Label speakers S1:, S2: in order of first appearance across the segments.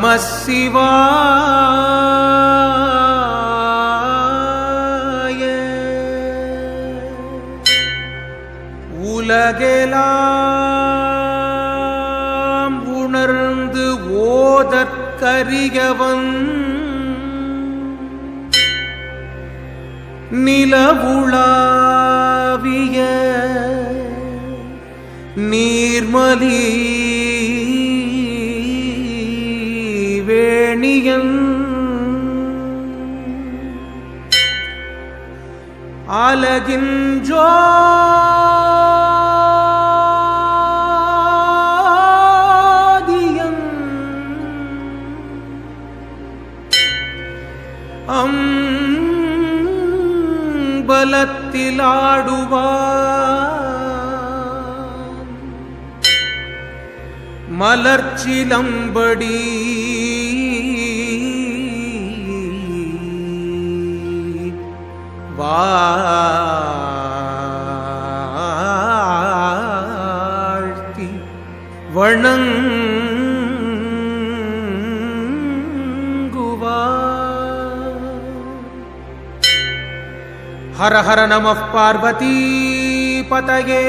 S1: நம சிவாய உலகெலாம் உணர்ந்து ஓதற்கரியவன் நிலவுளாவிய நீர்மலீ வேணியன் அலகின்றோ அம்பலத்தில் மலர்ச்சிலம்படி வாழ்த்தி வணங்குவார். ஹர ஹர நம பார்வதி பதயே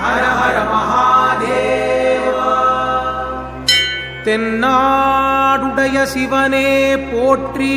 S1: ஹர ஹர மகாதேவா. தென்னாடுடைய சிவனே போற்றி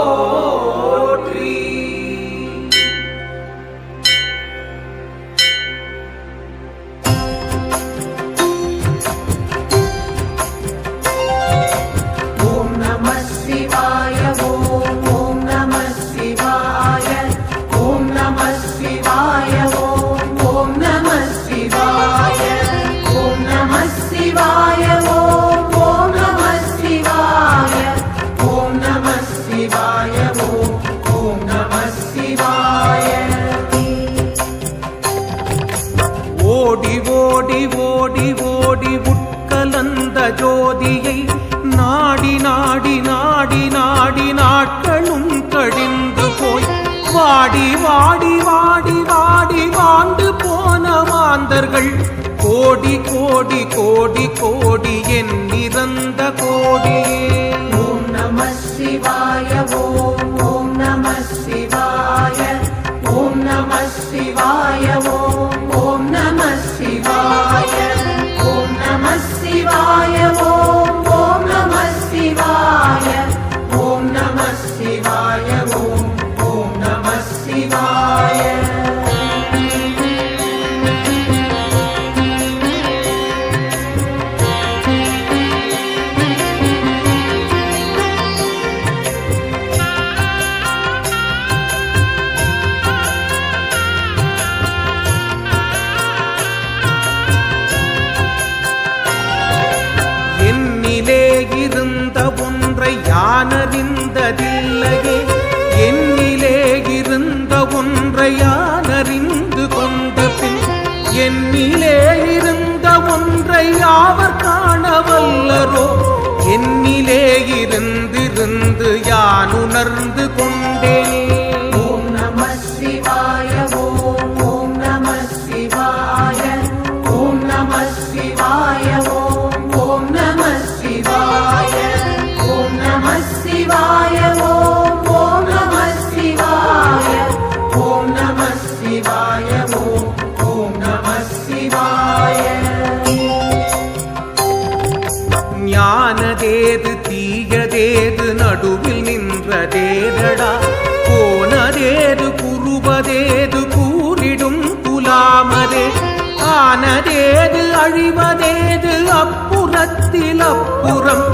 S1: வாடி வாடி வாடி வாடி வாண்டு போன மாந்தர்கள். கோடி கோடி கோடி கோடி என் நிறந்த கோடியே.
S2: ஓம் நம சிவாய ஓம் ஓம் நம சிவாய ஓம் நம சிவாய ஓம்.
S1: ஒன்றை யாவர் காணவல்லரோ என்னிலே இருந்திருந்து யான் உணர்ந்து கொண்டேன். ஆனதேது அழிவதேது அப்புறத்தில் அப்புறம்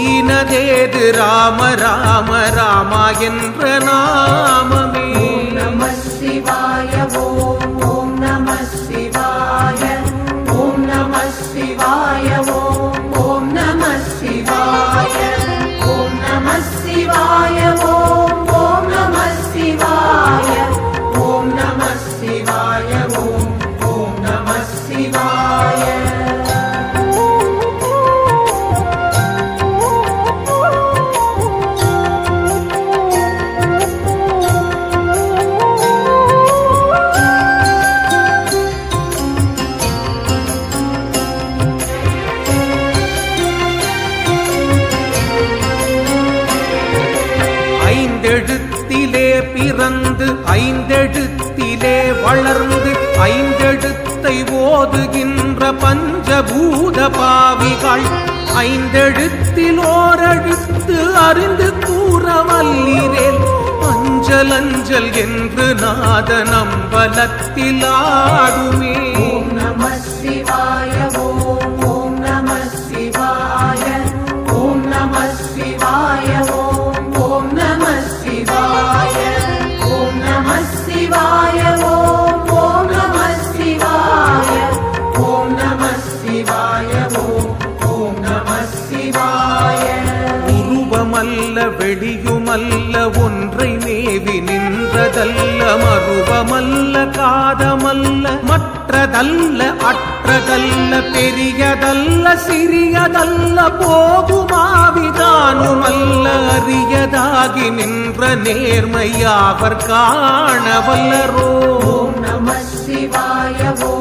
S1: ஈனதேது ராம ராம ராமா என்ற நாமம். ஐந்தெழுத்திலே பிறந்து ஐந்தெழுத்திலே வளர்ந்து ஐந்தெழுத்தை ஓதுகின்ற பஞ்சபூத பாவிகள். ஐந்தெழுத்தில் ஓரெழுத்து அறிந்து கூற வல்லீரேல் அஞ்சல் அஞ்சல் என்று நாத நம்பலத்தில் ஆடுமே. வெளியுமல்ல ஒன்றை மேவி நின்றதல்ல மருவமல்ல காதமல்ல மற்றதல்ல அற்றதல்ல பெரியதல்ல சிறியதல்ல போகுமாவிதானுமல்ல அறியதாகி நின்ற நேர்மையாவர் காணவல்லரோ
S2: நம சிவாயவோ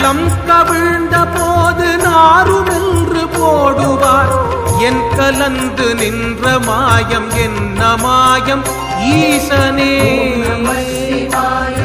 S2: நம்
S1: கவிழ்ந்த போது நாரும் என்று போடுவார். என் கலந்து நின்ற மாயம் என்ன மாயம்? ஈசனே.
S2: நம சிவாய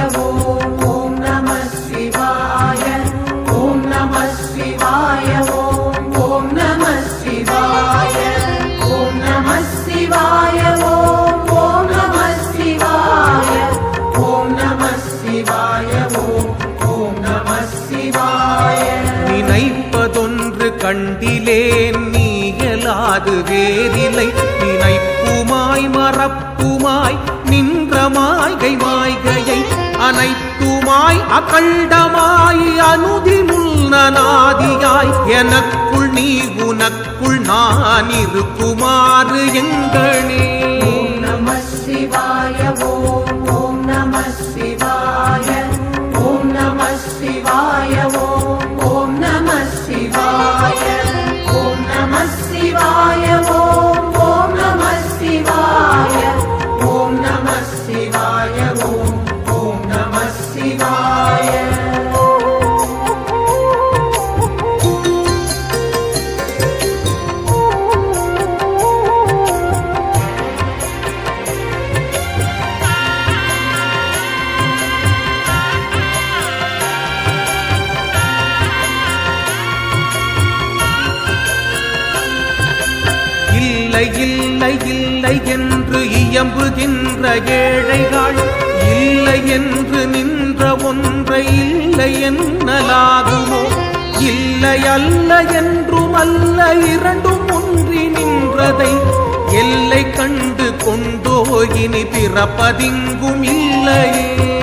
S1: நீயலாது நினைப்புமாய் மறப்புமாய் நின்ற மாய்கை மாய்கையை அனைத்துமாய் அகண்டமாய் அனுதி முன்னநாதியாய் எனக்குள் நீ உனக்குள் நான் இருக்குமாறு
S2: எங்களே நம சிவாய ஓம் ஓம் நம சிவாய ஓம் நம சிவாய ஓம் ஓம் நம சிவாய. ஓம் நம
S1: இல்லை இல்லை என்று இயம்புகின்ற ஏழைகள் இல்லை என்று நின்ற ஒன்றை இல்லை என்னலாகுமோ? இல்லை அல்ல என்றும் அல்ல இரண்டும் ஒன்றி நின்றதை எல்லை கண்டு கொண்டோ இனி பிறப்பதிங்கும் இல்லையே.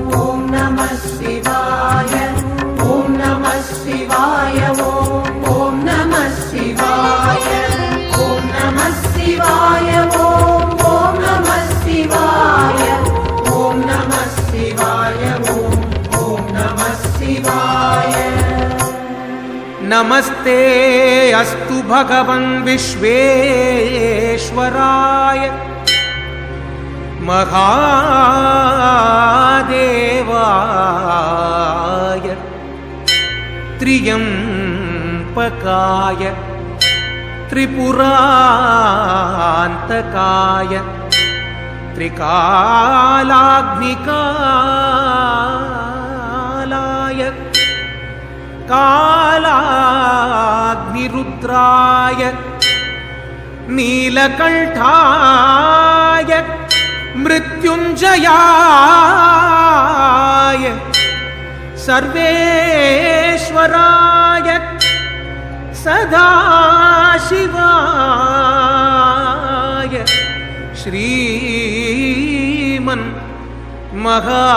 S1: नमस्ते अस्तु भगवन् विश्वेश्वराय। महादेवाय। त्र्यम्पकाय त्रिपुरान्तकाय। त्रिकालाग्निकालाय। कालाग्निरुद्राय திருத்ராய நீலகண்டாய மிருத்யுஞ்சயாய சர்வேஸ்வராய சதாசிவாய ஸ்ரீமன் மகாதேவா